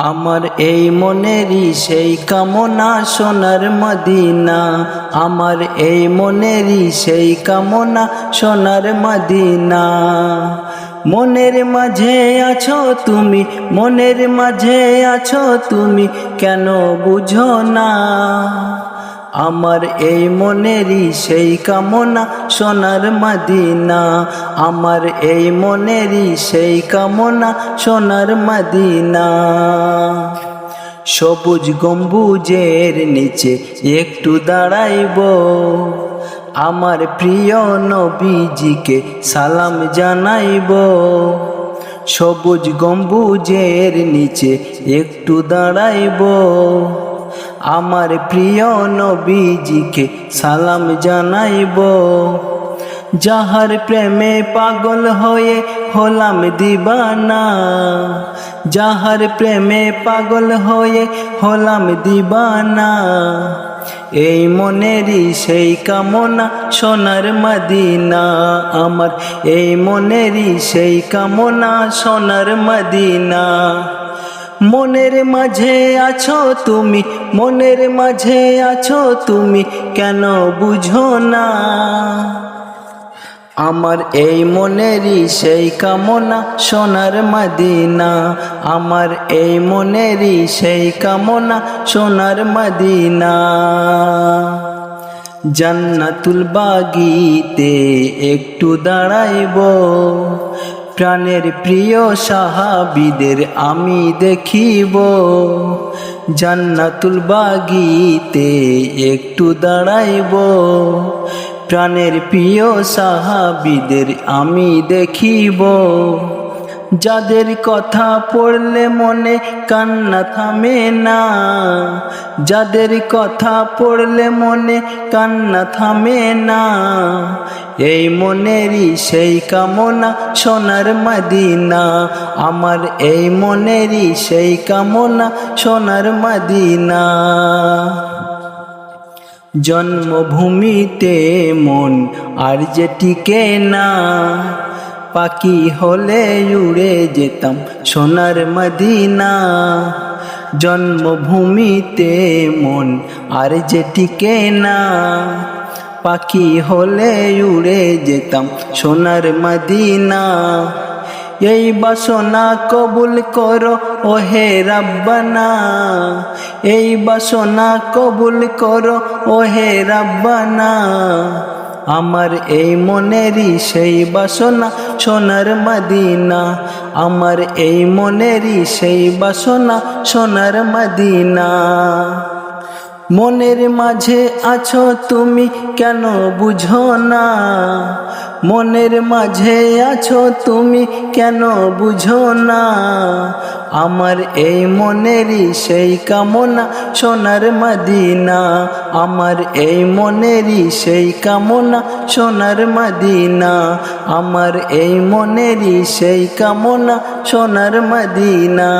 আমার এই মনেরই সেই কামনা সোনার মদিনা। আমার এই মনেরই সেই কামনা সোনার মদিনা। মনের মাঝে আছো তুমি, মনের মাঝে আছো তুমি, কেন বুঝো না? আমার এই মনেরই সেই কামনা সোনার মাদিনা। আমার এই মনেরই সেই কামনা সোনার মাদিনা। সবুজ গম্বুজের নিচে একটু দাঁড়াইব। আমার প্রিয় নবীজিকে সালাম জানাইব। সবুজ গম্বুজের নিচে একটু দাঁড়াইব। আমার প্রিয় নবীজিকে সালাম জানাইব। যাহার প্রেমে পাগল হয়ে হলাম দিবানা, যাহার প্রেমে পাগল হয়ে হলাম দিবানা, এই মনেরই সেই কামনা সোনার মদিনা, আমার এই মনেরই সেই কামনা সোনার মদিনা। মনের মাঝে আছো তুমি, মনের মাঝে আছো তুমি, কেন বুঝো না? আমার এই মনেরই সেই কামনা সোনার মদিনা, আমার এই মনেরই সেই কামনা সোনার মদিনা। জান্নাতুল বাগিতে একটু দাঁড়াইব প্রাণের প্রিয় সাহাবিদের আমি দেখিব। জান্নাতুল বাগিতে একটু দাঁড়াইব। প্রাণের প্রিয় সাহাবিদের আমি দেখিব। যাদের কথা পড়লে মনে কান্না থামে না। যাদের কথা পড়লে মনে কান্না থামে না। এই মনেরই সেই কামনা সোনার মাদিনা। আমার এই মনেরই সেই কামনা সোনার মাদিনা। জন্মভূমিতে মন আর যে টিকে না। পাখি হলে উড়ে যেতাম সোনার মদিনা। জন্মভূমিতে মন আর যে টিকে না। পাখি হলে উড়ে যেতাম সোনার মদিনা। এই বাসনা কবুল করো ও হে রাব্বানা। এই বাসনা কবুল করো ও হে রাব্বানা। আমার এই মনেরই সেই বাসনা সোনার মদিনা। আমার এই মনেরই সেই বাসনা সোনার মদিনা। মনের মাঝে আছো তুমি কেন বুঝো না? মনের মাঝে আছো তুমি কেন বুঝো না? আমার এই মনেরই সেই কামনা সোনার মদিনা। আমার এই মনেরই সেই কামনা সোনার মদিনা। আমার এই মনেরই সেই কামনা সোনার মদিনা।